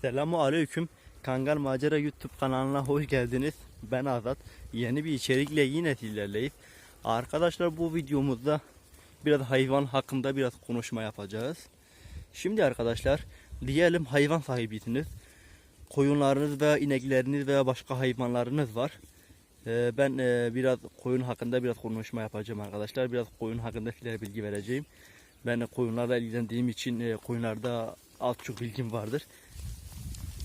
Selamu Aleyküm. Kangal Macera YouTube kanalına hoş geldiniz. Ben Azat. Yeni bir içerikle yine sizlerleyiz. Arkadaşlar bu videomuzda biraz hayvan hakkında biraz konuşma yapacağız. Şimdi arkadaşlar diyelim hayvan sahibisiniz. Koyunlarınız veya inekleriniz veya başka hayvanlarınız var. Ee, ben e, biraz koyun hakkında biraz konuşma yapacağım arkadaşlar. Biraz koyun hakkında sizlere bilgi vereceğim. Ben koyunlarla ilgilendiğim için e, koyunlarda az çok bilgim vardır.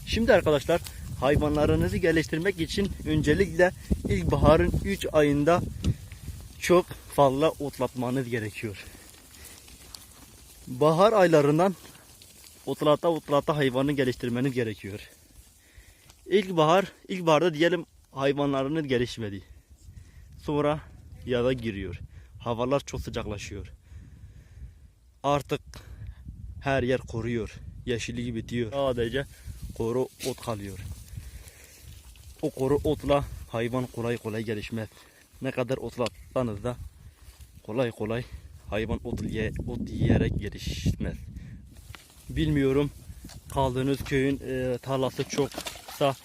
Şimdi arkadaşlar hayvanlarınızı geliştirmek için öncelikle ilkbaharın 3 ayında çok fazla otlatmanız gerekiyor. Bahar aylarından otlata otlata hayvanı geliştirmeniz gerekiyor. İlkbahar, ilkbaharda diyelim hayvanlarınız gelişmedi. Sonra yaza giriyor. Havalar çok sıcaklaşıyor. Artık her yer koruyor. Yeşilliği bitiyor. Sadece kuru ot kalıyor. O kuru otla hayvan kolay kolay gelişmez. Ne kadar otlatsanız da kolay kolay hayvan ot, ye, ot yiyerek gelişmez. Bilmiyorum kaldığınız köyün e, tarlası çoksa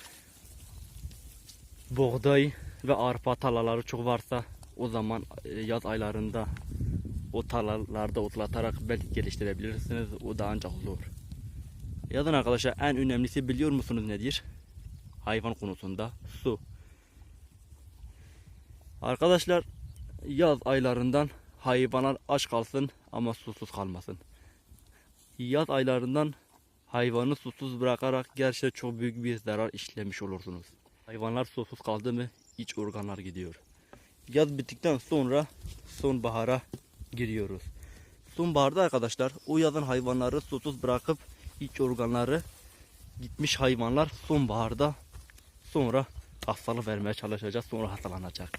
buğday ve arpa tarlaları çok varsa o zaman e, yaz aylarında o tarlalarda otlatarak belki geliştirebilirsiniz. O da ancak zor. Yazın arkadaşlar en önemlisi biliyor musunuz nedir? Hayvan konusunda su. Arkadaşlar yaz aylarından hayvanlar aç kalsın ama susuz kalmasın. Yaz aylarından hayvanı susuz bırakarak gerçekten çok büyük bir zarar işlemiş olursunuz. Hayvanlar susuz kaldı mı iç organlar gidiyor. Yaz bittikten sonra sonbahara giriyoruz. Sonbaharda arkadaşlar o yazın hayvanları susuz bırakıp iç organları gitmiş hayvanlar sonbaharda sonra hastalık vermeye çalışacak sonra hastalanacak.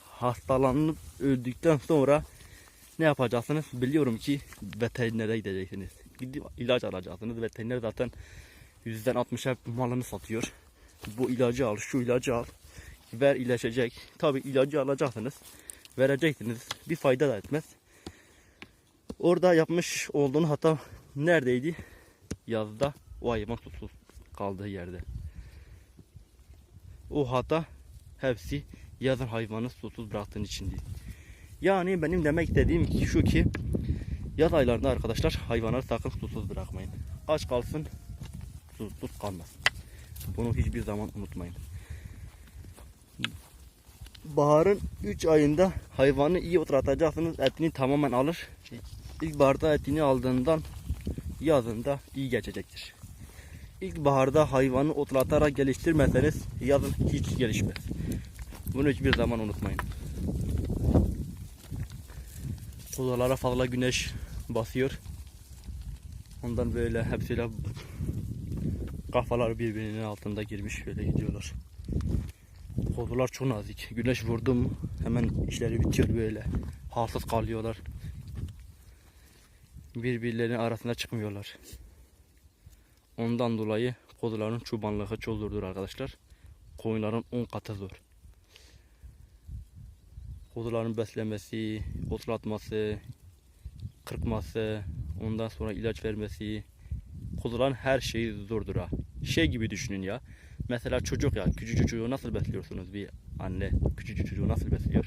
Hastalanıp öldükten sonra ne yapacaksınız? Biliyorum ki veterinere gideceksiniz. Gidip ilaç alacaksınız. Veteriner zaten yüzden 60'a malını satıyor. Bu ilacı al, şu ilacı al. Ver iyileşecek. Tabi ilacı alacaksınız. Vereceksiniz. Bir fayda da etmez. Orada yapmış olduğun hata neredeydi? Yazda o hayvan susuz kaldığı yerde. O hata hepsi yazın hayvanı susuz bıraktığın içindi. Yani benim demek istediğim şu ki yaz aylarında arkadaşlar hayvanları sakın susuz bırakmayın. Aç kalsın, susuz kalmasın. Bunu hiçbir zaman unutmayın. Baharın 3 ayında hayvanı iyi oturtacaksınız. Etini tamamen alır. İlkbaharda etini aldığından yazında iyi geçecektir. İlkbaharda hayvanı otlatarak geliştirmezseniz yazın hiç gelişmez. Bunu hiçbir zaman unutmayın. Kuzulara fazla güneş basıyor. Ondan böyle hepsiyle kafalar birbirinin altında girmiş böyle gidiyorlar. Kuzular çok nazik. Güneş vurdu mu hemen işleri bitiyor böyle. Halsız kalıyorlar. Birbirlerinin arasında çıkmıyorlar. Ondan dolayı kuzuların çobanlığı çok zordur arkadaşlar. Koyunların 10 katı zor. Kuzuların beslemesi, otlatması, kırpması, ondan sonra ilaç vermesi. Kuzuların her şeyi zordur ha. Şey gibi düşünün ya. Mesela çocuk ya, küçücük çocuğu nasıl besliyorsunuz bir anne küçücük çocuğu nasıl besliyor?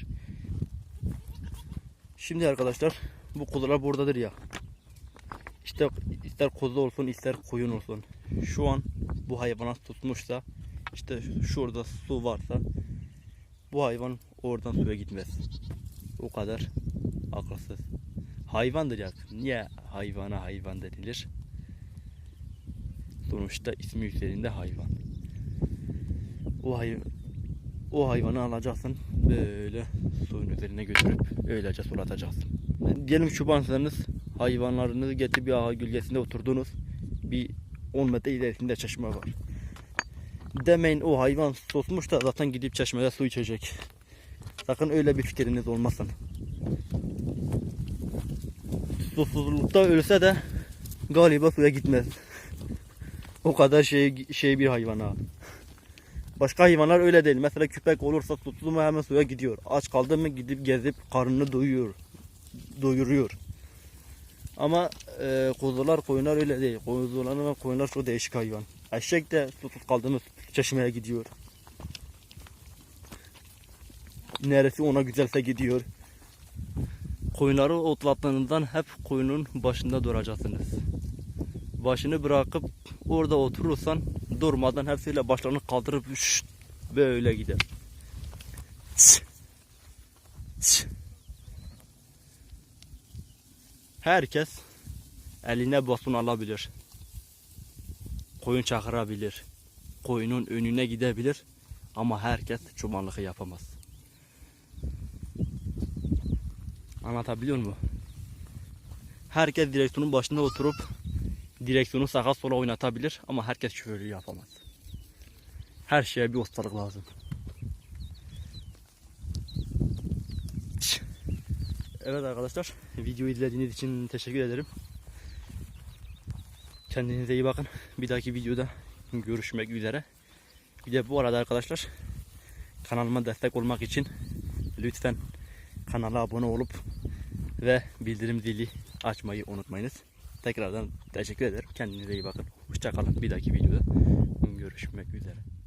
Şimdi arkadaşlar bu kuzular buradadır ya. İşte ister kuzu olsun ister koyun olsun. Şu an bu hayvana tutmuşsa işte şurada su varsa bu hayvan oradan suya gitmez. O kadar akılsız. Hayvandır ya. Niye hayvana hayvan denilir? Sonuçta ismi üzerinde hayvan. O hayvan o hayvanı alacaksın böyle suyun üzerine götürüp öylece sulatacaksın. Diyelim çobansınız hayvanlarınızı getirip bir ağa gölgesinde oturdunuz. Bir 10 metre ilerisinde çeşme var. Demeyin o hayvan susmuş da zaten gidip çeşmede su içecek. Sakın öyle bir fikriniz olmasın. Susuzlukta ölse de galiba suya gitmez. O kadar şey şey bir hayvan ha. Başka hayvanlar öyle değil. Mesela köpek olursa susuz mu hemen suya gidiyor. Aç kaldı mı gidip gezip karnını doyuyor. Doyuruyor. Ama e, kuzular koyunlar öyle değil. Kuzular ve koyunlar çok değişik hayvan. Eşek de susuz kaldığımız çeşmeye gidiyor. Neresi ona güzelse gidiyor. Koyunları otlattığınızdan hep koyunun başında duracaksınız. Başını bırakıp orada oturursan durmadan hepsiyle başlarını kaldırıp şşt, böyle gider. Ç. Herkes eline baston alabilir. Koyun çakırabilir. Koyunun önüne gidebilir. Ama herkes çobanlığı yapamaz. Anlatabiliyor muyum? Herkes direksiyonun başında oturup direksiyonu sağa sola oynatabilir ama herkes şoförlüğü yapamaz. Her şeye bir ustalık lazım. Evet arkadaşlar, videoyu izlediğiniz için teşekkür ederim. Kendinize iyi bakın. Bir dahaki videoda görüşmek üzere. Bir de bu arada arkadaşlar kanalıma destek olmak için lütfen kanala abone olup ve bildirim zili açmayı unutmayınız. Tekrardan teşekkür ederim. Kendinize iyi bakın. Hoşçakalın. Bir dahaki videoda görüşmek üzere.